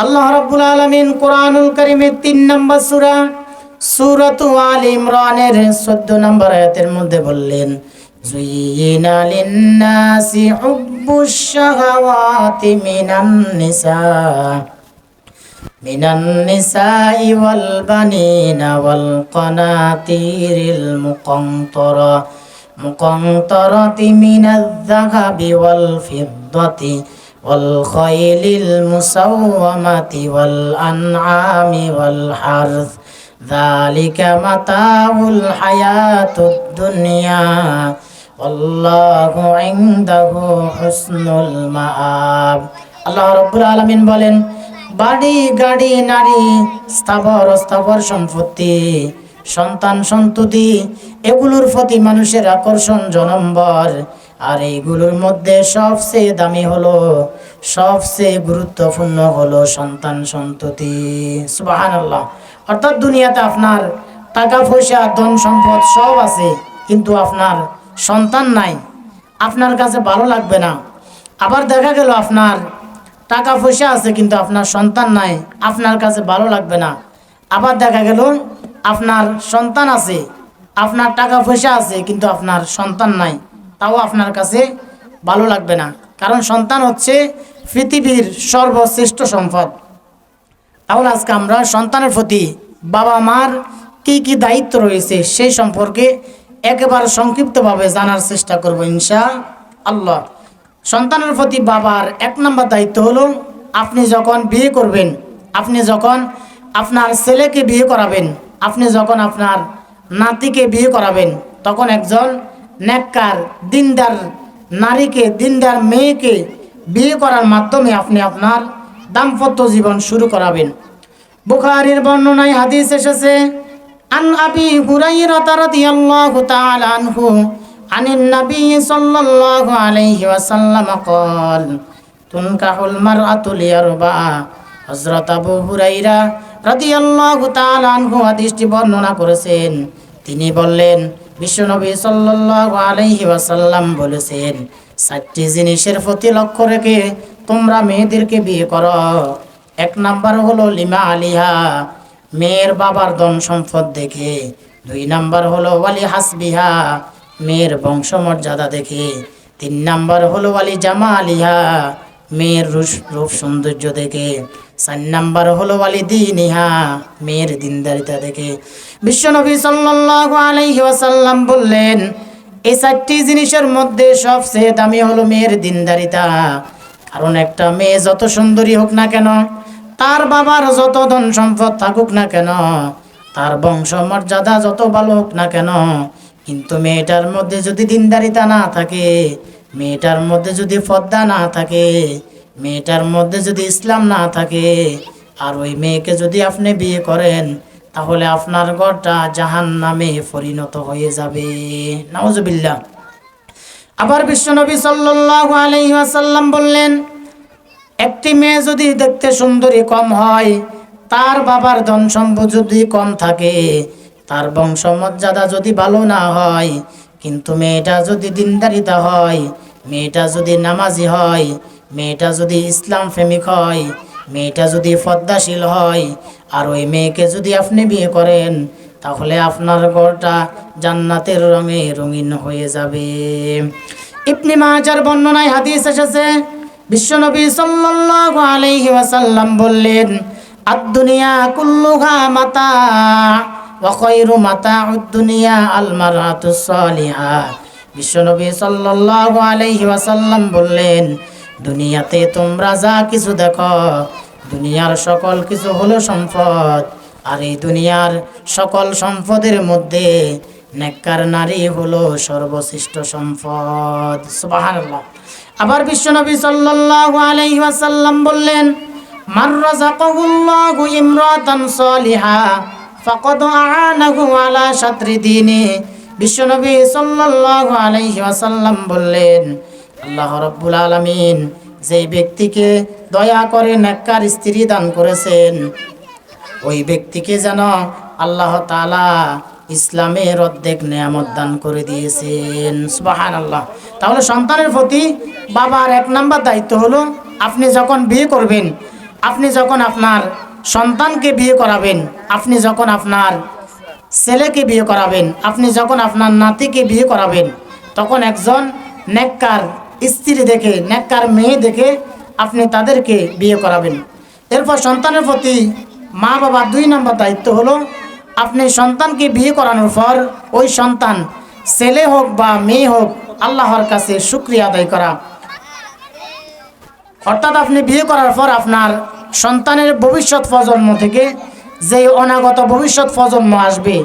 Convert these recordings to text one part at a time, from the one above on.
আল্লাহ রাব্বুল আলামিন কুরআনুল কারীমের 3 নম্বর সূরা, সূরাতু আল ইমরানের 14 নম্বর আয়াতের মধ্যে বললেন জুইনা লিন-নাসি হুব্বুশ শাহাওয়াতি মিনান নিসা মিনান নিসাই ওয়াল বানিনা ওয়াল কানাতিরিল মুকন্তরা মুকন্তরাতি মিনাল যাহাবি ওয়াল ফিদ্দাতি والخيل المسومة والأنعام والحرث ذلك متاع الحياة الدنيا والله عنده حسن المآب الله رب العالمين বলেন বাড়ি গাড়ি নারী স্থাবর অস্থাবর সম্পত্তি সন্তান সন্ততি এগুলোর প্রতি মানুষের আকর্ষণ জনম্বর আর এইগুলোর মধ্যে সবচেয়ে দামি হলো, সবচেয়ে গুরুত্বপূর্ণ হলো সন্তান সন্ততি। সুবাহান আল্লাহ অর্থাৎ দুনিয়াতে আপনার টাকা পয়সা, ধন সম্পদ সব আছে, কিন্তু আপনার সন্তান নাই। আপনার কাছে ভালো লাগবে না। আবার দেখা গেল আপনার টাকা পয়সা আছে, কিন্তু আপনার সন্তান নাই, আপনার কাছে ভালো লাগবে না। আবার দেখা গেল আপনার সন্তান আছে, আপনার টাকা পয়সা আছে, কিন্তু আপনার সন্তান নাই। তাও আপনার কাছে ভালো লাগবে না। কারণ সন্তান হচ্ছে পৃথিবীর সর্বশ্রেষ্ঠ সম্পদ। তাহলে আজকে আমরা সন্তানের প্রতি বাবা মার কি কি দায়িত্ব রয়েছে সেই সম্পর্কে একেবারে সংক্ষিপ্তভাবে জানার চেষ্টা করব ইনশা আল্লাহ সন্তানের প্রতি বাবার এক নম্বর দায়িত্ব হলো, আপনি যখন বিয়ে করবেন, আপনি যখন আপনার ছেলেকে বিয়ে করাবেন, আপনি যখন আপনার নাতিকে বিয়ে করাবেন, তখন একজন নেককার দিনদার নারীকে দিনদার মেয়েকে বিয়ে করার মাধ্যমে আপনি আপনার দাম্পত্য জীবন শুরু করাবেন বুখারীর বর্ণনায় হাদিস এসেছে আন আবি হুরাইরা রাদিয়াল্লাহু তাআলা আনহু আনিন নবী সাল্লাল্লাহু আলাইহি ওয়াসাল্লাম قال تنكح المرأة لأربع হযরত আবু হুরাইরা রাদিয়াল্লাহু তাআলা আনহু হাদিসটি বর্ণনা করেছেন তিনি বললেন বিশ্বনবী সাল্লাল্লাহু আলাইহি ওয়াসাল্লাম বলেছেন, চারটি জিনিসের প্রতি লক্ষ্য রেখে তোমরা মেয়েদেরকে বিয়ে করো। এক নাম্বার হলো লিমা আলিহা, মেয়ের বাবার ধন সম্পদ দেখে। দুই নাম্বার হলো ওয়ালি হাসবিহা, মেয়ের বংশমর্যাদা দেখে। তিন নাম্বার হলো ওয়ালি জামা আলিহা মেয়ের রূপ- সৌন্দর্য দেখে চার নাম্বার হলো ওয়ালি দিনিহা মেয়ের দিনদারিতা দেখে। বিশ্বনবী সাল্লাল্লাহু আলাইহি ওয়াসাল্লাম বললেন এই চারটি জিনিসের মধ্যে সবচেয়ে দামি হলো মেয়ের দিনদারিতা। কারণ একটা মেয়ে যত সুন্দরী হোক না কেন, তার বাবার যত ধন সম্পদ থাকুক না কেন, তার বংশ মর্যাদা যত ভালো হোক না কেন, কিন্তু মেয়েটার মধ্যে যদি দিনদারিতা না থাকে মেয়েটার মধ্যে যদি পদ্মা না থাকে, মেয়েটার মধ্যে যদি ইসলাম না থাকে, আর ওই মেয়েকে যদি আপনি বিয়ে করেন, তাহলে আপনার ঘরটা জাহান নামে পরিণত হয়ে যাবে। নাউজুবিল্লাহ। আবার বিশ্বনবী সাল্লাল্লাহু আলাইহি বললেন, একটি মেয়ে যদি দেখতে সুন্দরী কম হয়, তার বাবার ধন সম্পদ যদি কম থাকে, তার বংশমর্যাদা যদি ভালো না হয় কিন্তু মেয়েটা যদি দিনদারিতা হয়, মেয়েটা যদি নামাজি হয়, মেয়েটা যদি ইসলাম প্রেমিক হয়, মেয়েটা যদি পদ্মাশীল হয়, আর ওই মেয়েকে যদি আপনি বিয়ে করেন, তাহলে আপনার ঘরটা জান্নাতের রঙে রঙিন হয়ে যাবে। ইবনে মাজার বর্ণনায় হাদিস এসেছে, বিশ্বনবী সাল্লাল্লাহু আলাইহি ওয়াসাল্লাম বললেন, আদ-দুনিয়া কুল্লুহা মাতা। ওয়া খায়রু মাতাউদ দুনিয়া আল মারআতুস সালিহা বিশ্বনবী সাল্লাল্লাহু আলাইহি বললেন, দুনিয়াতে তোমরা কিছু দেখো, দুনিয়ার সকল কিছু হলো সম্পদ, আর এই দুনিয়ার সকল সম্পদের মধ্যে নেককার নারী হলো সর্বশ্রেষ্ঠ সম্পদ। সুবহানাল্লাহ। আবার বিশ্বনবী সাল্লাল্লাহু আলাইহি বললেন, মান রাযাকাহুল্লাহু ইমরাতান সালিহা। ফাকাদ আ'ানাহু আলা শাত্রি দীনি বিশ্বনবী সাল্লাল্লাহু আলাইহি ওয়াসাল্লাম বললেন, আল্লাহ রাব্বুল আলামিন যেই ব্যক্তিকে দয়া করে নেককার স্ত্রী দান করেছেন, ওই ব্যক্তিকে যেন আল্লাহ তাআলা ইসলামের অর্ধেক নিয়ামত দান করে দিয়েছেন। সুবাহান আল্লাহ তাহলে সন্তানের প্রতি বাবার এক নাম্বার দায়িত্ব হলো, আপনি যখন বিয়ে করবেন, আপনি যখন আপনার সন্তানকে বিয়ে করাবেন, আপনি যখন আপনার ছেলেকে বিয়ে করাবেন, আপনি যখন আপনার নাতিকে বিয়ে করাবেন, তখন একজন নেককার স্ত্রী দেখে, নেককার মেয়ে দেখে আপনি তাদেরকে বিয়ে করাবেন। এরপর সন্তানের প্রতি মা বাবার দুই নম্বর দায়িত্ব হলো, আপনি সন্তানকে বিয়ে করানোর পর ওই সন্তান ছেলে হোক বা মেয়ে হোক, আল্লাহর কাছে শুক্রিয়া আদায় করা। অর্থাৎ আপনি বিয়ে করার পর আপনার সন্তানের ভবিষ্যৎ প্রজন্ম থেকে যে অনাগত ভবিষ্যৎ প্রজন্ম আসবে,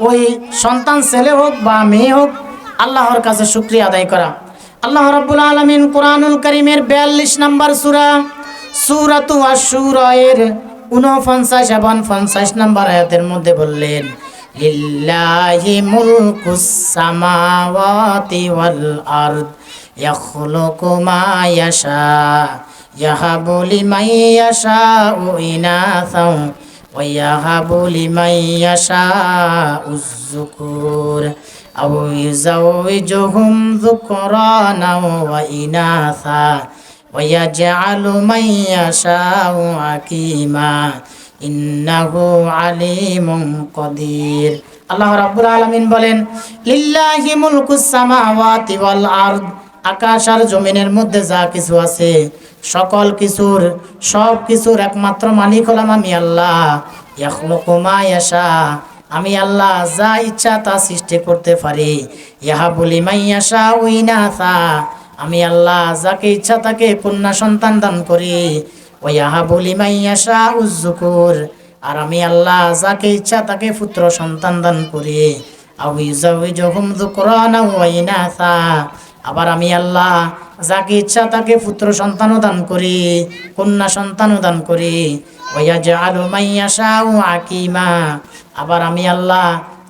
ওই সন্তান ছেলে হোক বা মেয়ে হোক, আল্লাহর কাছে শুক্রিয়া আদায় করা। আল্লাহ রাব্বুল আলামিন কোরআনুল করিমের বিয়াল্লিশ নম্বর সূরা, সুরাতু আশ-শুরা এর উনপঞ্চাশ এবং পঞ্চাশ নম্বর আয়াতের মধ্যে বললেন, লিল্লাহি মুলকুস সামাওয়াতি ওয়াল ইয়াহাবু লিমান ইয়াশাউ ইনাসাও ওয়া ইয়াহাবু লিমান ইয়াশাউ যুকুর আও ইউজাউজুহুম যুকরানা ওয়া ইনাসা ويجعل من يشاء عقيما إنه عليم قدير আল্লাহ রাব্বুল আলামিন বলেন লিল্লাহি মুলকুস সামাওয়াতি ওয়াল আরদ আকাশ আর জমিনের মধ্যে যা কিছু আছে, সকল কিছুর, সব কিছুর একমাত্র মালিক হলাম আমি আল্লাহ। আমি আল্লাহ যা ইচ্ছা তা সৃষ্টি করতে পারি। ইহা বলি মাইয়াশা উইনাথা আমি আল্লাহ যাকে ইচ্ছা তাকে কন্যা সন্তান দান করি। ওয়াহা বলি মাইয়াশা উজ্জুকুর আর আমি আল্লাহ যাকে ইচ্ছা তাকে পুত্র সন্তান দান করি। আউইজাউইজহুম যুকরানা ওয়া ইনাসা। আবার আমি আল্লাহ যাকে ইচ্ছা তাকে পুত্র সন্তানও দান করি, কন্যা সন্তানও দান করি। ওয়া ওয়াজআলু মাইয়াশাউ আকিমা। আবার আমি আল্লাহ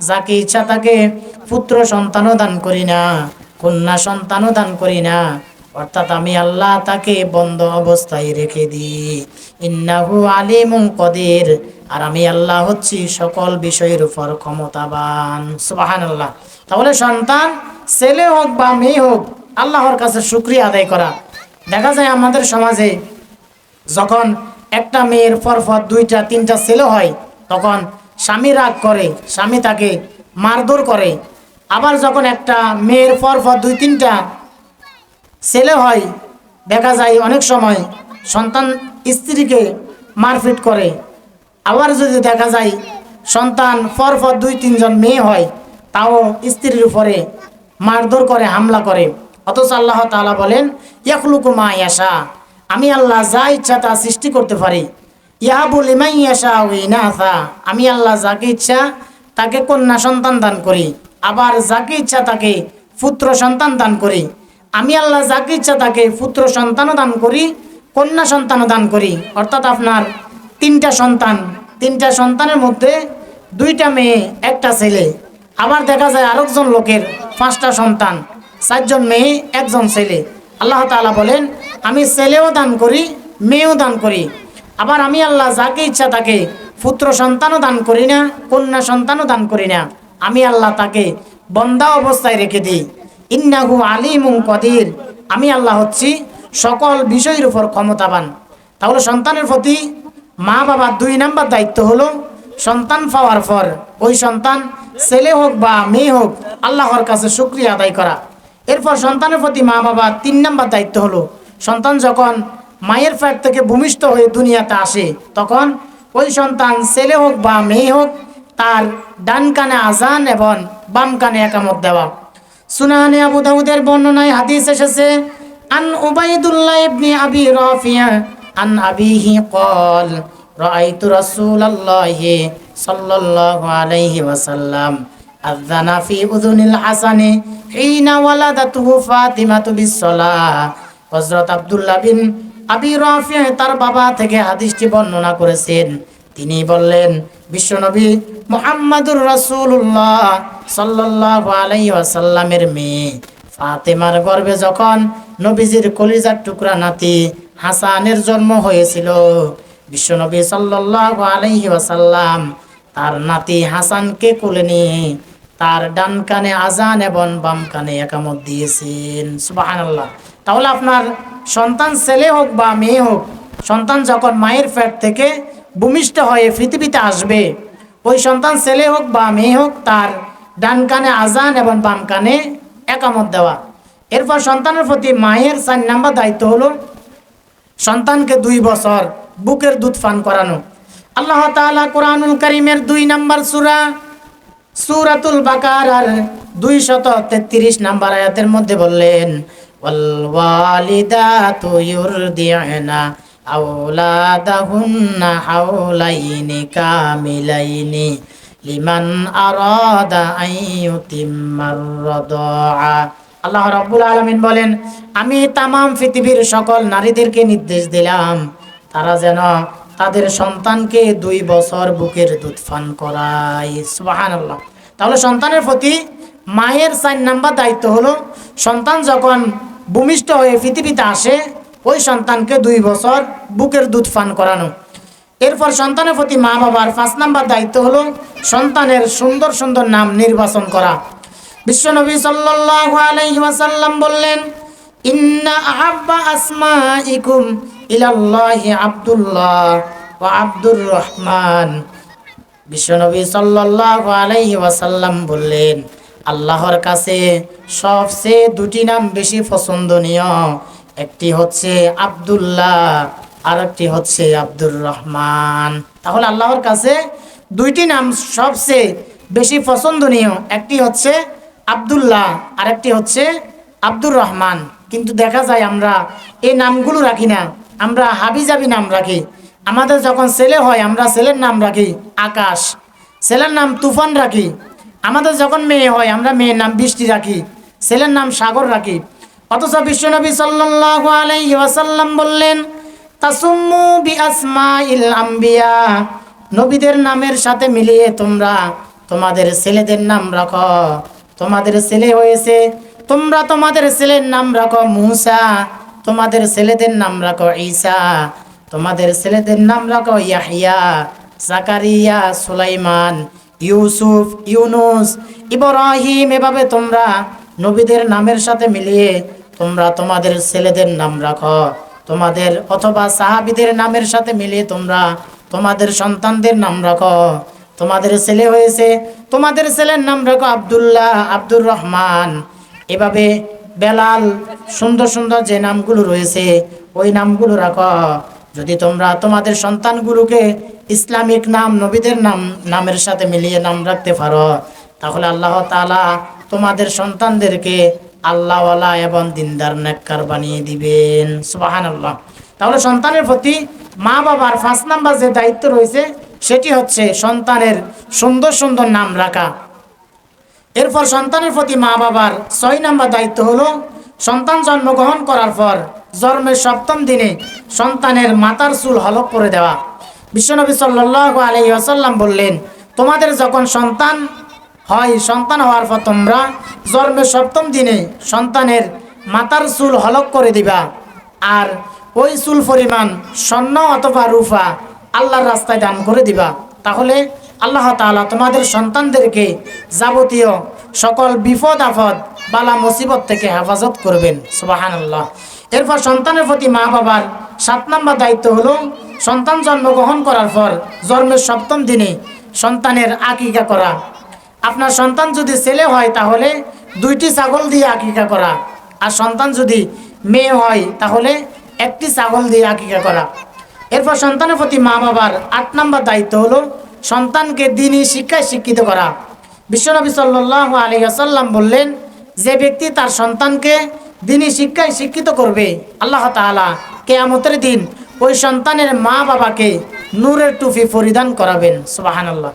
যাকে ইচ্ছা তাকে পুত্র সন্তানও দান করি না, কন্যা সন্তানও দান করি না। অর্থাৎ আমি আল্লাহ তাকে বন্ধ অবস্থায় রেখে দিই। ইন্নাহু আলিমুন কদির। আর আমি আল্লাহ হচ্ছি সকল বিষয়ের উপর ক্ষমতাবান। সুবহানাল্লাহ। তাহলে সন্তান ছেলে হোক বা মেয়ে হোক, আল্লাহর কাছে শুক্রিয়া আদায় করা। দেখা যায় আমাদের সমাজে যখন একটা মেয়ের পরপর দুইটা, তিনটা ছেলে হয়, তখন স্বামী রাগ করে, স্বামী তাকে মারধর করে। আবার যখন একটা মেয়ের পরপর দুই, তিনটা ছেলে হয়, দেখা যায় অনেক সময় সন্তান স্ত্রীকে মারপিট করে। আবার যদি দেখা যায় সন্তান পরপর দুই, তিনজন মেয়ে হয়, তাও স্ত্রীর উপরে মারধর করে, হামলা করে। অথচ আল্লাহ তাআলা বলেন ইয়াকলুকু মা ইয়াশা। আমি আল্লাহ যা ইচ্ছা তা সৃষ্টি করতে পারি। ইয়াহাবুল ইমাই ইয়াশা ইনাথা আমি আল্লাহ যাকে ইচ্ছা তাকে কন্যা সন্তান দান করি। আবার যাকে ইচ্ছা তাকে পুত্র সন্তান দান করি। আমি আল্লাহ যাকে ইচ্ছা তাকে পুত্র সন্তানও দান করি, কন্যা সন্তানও দান করি। অর্থাৎ আপনার তিনটা সন্তান, তিনটা সন্তানের মধ্যে দুইটা মেয়ে, একটা ছেলে। আবার দেখা যায় আরেকজন লোকের পাঁচটা সন্তান, চারজন মেয়ে, একজন ছেলে। আল্লাহ তাআলা বলেন, আমি ছেলেও দান করি, মেয়েও দান করি। আবার আমি আল্লাহ যাকে ইচ্ছা তাকে পুত্র সন্তানও দান করি না, কন্যা সন্তানও দান করি না। আমি আল্লাহ তাকে বন্দা অবস্থায় রেখে দিই। ইন্নাহু আলিমুম কদির। আমি আল্লাহ হচ্ছি সকল বিষয়ের উপর ক্ষমতাবান। তাহলে সন্তানের প্রতি মা বাবার দুই নাম্বার দায়িত্ব হলো সন্তান পাওয়ার পর ওই সন্তান ছেলে হোক বা মেয়ে হোক, আল্লাহর কাছে শুক্রিয়া আদায় করা। এরপর সন্তানের প্রতি মা বাবা তিন নম্বর দায়িত্ব হলো, সন্তান যখন মায়ের ফ্যাট থেকে ভূমিষ্ঠ হয়ে দুনিয়াতে আসে, তখন ওই সন্তান ছেলে হোক বা মেয়ে হোক, তার ডান কানে আজান এবং বাম কানে একামত দেওয়া। সুনাহানে আবু দাউদের বর্ণনায় হাদিস এসেছে, আন উবাইদুল্লাহ ইবনে আবি রাফিয়া, আন আবিহি কল রাআইতু রাসূলুল্লাহি তার বাবা থেকে বর্ণনা করেছেন। তিনি বললেন, বিশ্বনবী মোহাম্মদুর রাসূলুল্লাহ সাল্লাল্লাহু আলাইহি ওয়াসাল্লামের মেয়ে ফাতেমার গর্ভে যখন নবীজির কলিজার টুকরা নাতি হাসানের জন্ম হয়েছিল, বিশ্বনবী সাল্লাল্লাহু আলাইহি ওয়াসাল্লাম তার নাতি হাসানকে কোলে নিয়ে তার ডান কানে আজান এবং বাম কানে একামত দিয়েছেন। সুবহানাল্লাহ। তাহলে আপনার সন্তান ছেলে হোক বা মেয়ে হোক, সন্তান যখন মায়ের ফ্যাট থেকে ভূমিষ্ঠ হয়ে পৃথিবীতে আসবে, ওই সন্তান ছেলে হোক বা মেয়ে হোক, তার ডান কানে আজান এবং বাম কানে একামত দেওয়া। এরপর সন্তানের প্রতি মায়ের চার নাম্বার দায়িত্ব হলো সন্তানকে দুই বছর বুকের দুধ পান করানো। আল্লাহ তাআলা কোরআনুল করিমের দুই নাম্বার সূরা বাকার আর দুই শত তেত্রিশ নাম্বার আয়াতের মধ্যে বললেন, ওয়াল ওয়ালিদাতু ইউরদি'না আওলাদাহুন্না হাওলাইনি কামিলাইনি লিমান আরাদা আন ইউতিম্মার রাদা'a আল্লাহ রাব্বুল আলামিন বলেন, আমি তামাম পৃথিবীর সকল নারীদেরকে নির্দেশ দিলাম, তারা যেন তাদের সন্তানকে দুই বছর বুকের দুধ পান করায়। সুবহানাল্লাহ। তাহলে সন্তানের প্রতি মায়ের চার নাম্বার দায়িত্ব হলো, সন্তান যখন ভূমিষ্ঠ হয়ে পৃথিবীতে আসে, ওই সন্তানকে দুই বছর বুকের দুধ পান করানো। এরপর সন্তানের প্রতি মা বাবার পাঁচ নাম্বার দায়িত্ব হলো, সন্তানের সুন্দর সুন্দর নাম নির্বাচন করা। বিশ্বনবী সাল্লাল্লাহু আলাইহি ওয়াসাল্লাম বললেন ইন্না আব্দুল্লাহ আব্দুর রহমান। ওয়াসাল্লাম বললেন, আল্লাহর কাছে সবচেয়ে দুটি নাম বেশি পছন্দনীয়, একটি হচ্ছে আব্দুল্লাহ আর একটি হচ্ছে আব্দুর রহমান। তাহলে আল্লাহর কাছে দুইটি নাম সবচেয়ে বেশি পছন্দনীয়, একটি হচ্ছে আব্দুল্লাহ আর একটি হচ্ছে আব্দুর রহমান। কিন্তু দেখা যায় আমরা এই নামগুলো রাখি না। আমরা হাবিজাবি নাম রাখি। আমাদের যখন ছেলে হয়, আমরা ছেলের নাম রাখি আকাশ। ছেলের নাম তুফান রাখি। আমাদের যখন মেয়ে হয়, আমরা মেয়ের নাম বৃষ্টি রাখি। ছেলের নাম সাগর রাখি। অথচ বিশ্বনবী ওয়াসাল্লাম বললেন, তাসুম্মু নবীদের নামের সাথে মিলিয়ে তোমরা তোমাদের ছেলেদের নাম রাখো। তোমাদের ছেলে হয়েছে তোমরা তোমাদের ছেলের নাম রাখো মুসা, তোমাদের ছেলেদের নাম রাখো ঈসা, তোমাদের ছেলেদের নাম রাখো ইয়াহিয়া জাকারিয়া, সুলাইমান, ইউসুফ, ইউনুস, ইব্রাহিম, এভাবে তোমরা নবীদের নামের সাথে মিলিয়ে তোমরা তোমাদের ছেলেদের নাম রাখো। তোমাদের অথবা সাহাবিদের নামের সাথে মিলিয়ে তোমরা তোমাদের সন্তানদের নাম রাখো। তোমাদের ছেলে হয়েছে, তোমাদের ছেলের নাম রাখো আব্দুল্লাহ, আব্দুর রহমান। এভাবে বেলাল সুন্দর সুন্দর যে নামগুলো রয়েছে, ওই নামগুলো রাখো। যদি তোমরা তোমাদের সন্তানগুলোকে ইসলামিক নাম, নবীদের নাম, নামের সাথে মিলিয়ে নাম রাখতে পারো, তাহলে আল্লাহ তাআলা তোমাদের সন্তানদেরকে আল্লাহওয়ালা এবং দিনদার নেককার বানিয়ে দিবেন। সুবাহান আল্লাহ তাহলে সন্তানের প্রতি মা বাবার পাঁচ নাম্বার যে দায়িত্ব রয়েছে, সেটি হচ্ছে সন্তানের সুন্দর সুন্দর নাম রাখা। এরপর সন্তানের প্রতি মা বাবার ছয় নাম্বার দায়িত্ব হলো সন্তান জন্মগ্রহণ করার পর জন্মের সপ্তম দিনে সন্তানের মাতার চুল হলক করে দেওয়া। বিশ্বনবী সাল্লাল্লাহু আলাইহি আসাল্লাম বললেন, তোমাদের যখন সন্তান হয়, সন্তান হওয়ার পর তোমরা জন্মের সপ্তম দিনে সন্তানের মাতার চুল হলক করে দিবা। আর ওই চুল পরিমাণ স্বর্ণ অথবা রূপা আল্লাহর রাস্তায় দান করে দিবা। তাহলে আল্লাহ তাআলা তোমাদের সন্তানদেরকে যাবতীয় সকল বিপদ আপদ, বালা মুসিবত থেকে হেফাজত করবেন। সুবাহান আল্লাহ এরপর সন্তানের প্রতি মা বাবার সাত নম্বর দায়িত্ব হল সন্তান জন্মগ্রহণ করার পর জন্মের সপ্তম দিনে সন্তানের আকিকা করা। আপনার সন্তান যদি ছেলে হয় তাহলে দুইটি ছাগল দিয়ে আকিকা করা। আর সন্তান যদি মেয়ে হয় তাহলে একটি ছাগল দিয়ে আকিকা করা। এরপর সন্তানের প্রতি মা বাবার আট নম্বর দায়িত্ব হলো সন্তানকে দিনই শিক্ষায় শিক্ষিত করা। বিশ্বনবী সাল্লাহ আলী আসাল্লাম বললেন, যে ব্যক্তি তার সন্তানকে দিনই শিক্ষায় শিক্ষিত করবে, আল্লাহ তাআলা কেয়ামতের দিন ওই সন্তানের মা বাবাকে নূরের টুপি পরিধান করাবেন। সুবাহান আল্লাহ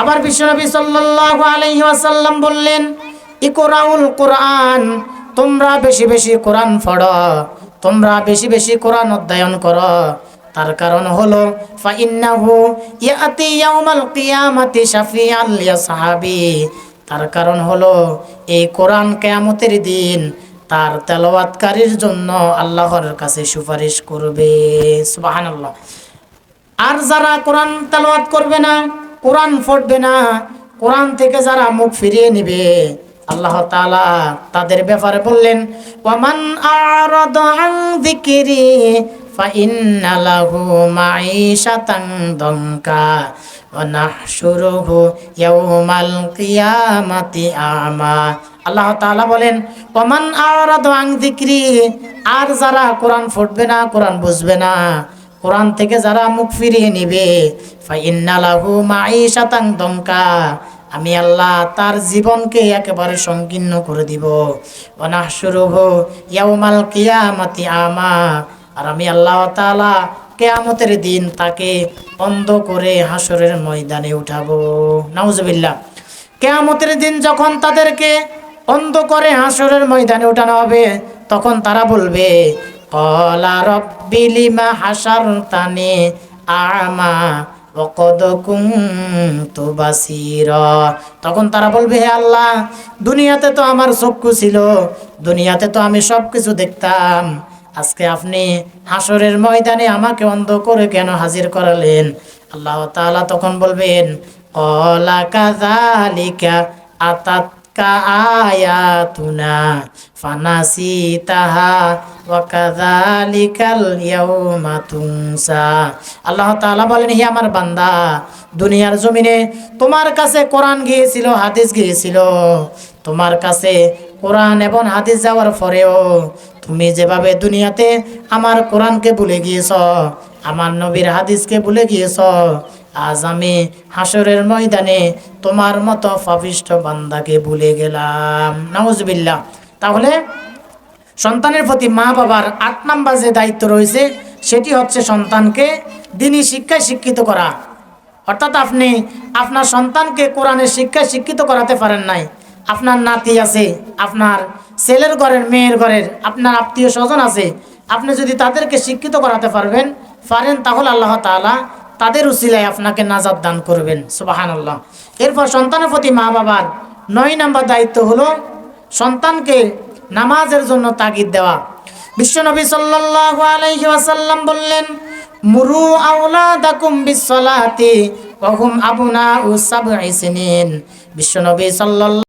আবার বিশ্বনবী সাল্লাহ আলহি আসাল্লাম বললেন, ইকোরাউল কোরআন, তোমরা বেশি বেশি কোরআন পড়ো, তোমরা বেশি বেশি কোরআন অধ্যয়ন করো তার কারণ হলো তার কারণ হলো, এই কোরআন কিয়ামতের দিন তার তেলাওয়াতকারীর জন্য আল্লাহর কাছে সুপারিশ করবে। আর যারা কোরআন তেলাওয়াত করবে না, কোরআন পড়বে না, কোরআন থেকে যারা মুখ ফিরিয়ে নেবে, আল্লাহ তাআলা তাদের ব্যাপারে বললেন ওয়ামান আরাদা আন فإن له معيشة ضنكا ونحشره يوم القيامة أعمى আল্লাহ তাআলা বলেন ওমান আরাদ আং যিকরি আর যারা কোরআন ফুটবে না কোরআন বুঝবে না কোরআন থেকে যারা মুখ ফিরিয়ে নেবে ফাইন্না লাহু মাঈশাতান দমকা আমি আল্লাহ তার জীবনকে একেবারে সংকীর্ণ করে দিব ওয়ানাহশুরুহু ইয়াউমাল কিয়ামাতি আমা আর আমি আল্লাহ তাআলা কেয়ামতের দিন তাকে অন্ধ করে হাসরের ময়দানে উঠাবো। নাউজুবিল্লাহ। কেয়ামতের দিন যখন তাদেরকে অন্ধ করে হাসরের ময়দানে উঠানো হবে, তখন তারা বলবে হাসার আমা তখন তারা বলবে, হে আল্লাহ, দুনিয়াতে তো আমার চক্ষু ছিল, দুনিয়াতে তো আমি সব কিছু দেখতাম। আজকে আপনি হাসরের ময়দানে আমাকে অন্ধ করে কেন হাজির করালেন? আল্লাহ তাআলা তখন বলবেন, কলা কাযালিকা আতাতকা আয়াতুনা ফানাসিতাহা ওয়া কাযালিকাল ইয়াউমা তুনসা। আল্লাহ তাআলা বলেন, হে আমার বান্দা, দুনিয়ার জমিনে তোমার কাছে কোরআন গিয়েছিল, হাদিস গিয়েছিল। তোমার কাছে কোরআন এবং হাদিস যাওয়ার পরেও তুমি যেভাবে দুনিয়াতে আমার কোরআনকে ভুলে গিয়েছ, আমার নবীর হাদিসকে ভুলে গিয়েছ, আজ আমি হাসরের ময়দানে তোমার মতো পাপিষ্ঠ বান্দাকে ভুলে গেলাম। নাউজবিল্লাহ। তাহলে সন্তানের প্রতি মা বাবার আট নাম্বার যে দায়িত্ব রয়েছে, সেটি হচ্ছে সন্তানকে দিনী শিক্ষায় শিক্ষিত করা। অর্থাৎ আপনি আপনার সন্তানকে কোরআনের শিক্ষায় শিক্ষিত করাতে পারেন নাই। আপনার নাতি আছে, আপনার ছেলের ঘরের, মেয়ের ঘরের, আপনার আত্মীয় স্বজন আছে, আপনি যদি তাদেরকে শিক্ষিত করাতে পারবেন, পারেন, তাহলে আল্লাহ তাআলা তাদের উসিলায় আপনাকে নাজাদ দান করবেন। সুবাহান আল্লাহ এরপর সন্তানের প্রতি মা বাবার নয় নাম্বার দায়িত্ব হলো সন্তানকে নামাজের জন্য তাগিদ দেওয়া। বিশ্বনবী ওয়াসাল্লাম বললেন, মুরু সিনিন। বিশ্বনবী সাল্লাল্লাহু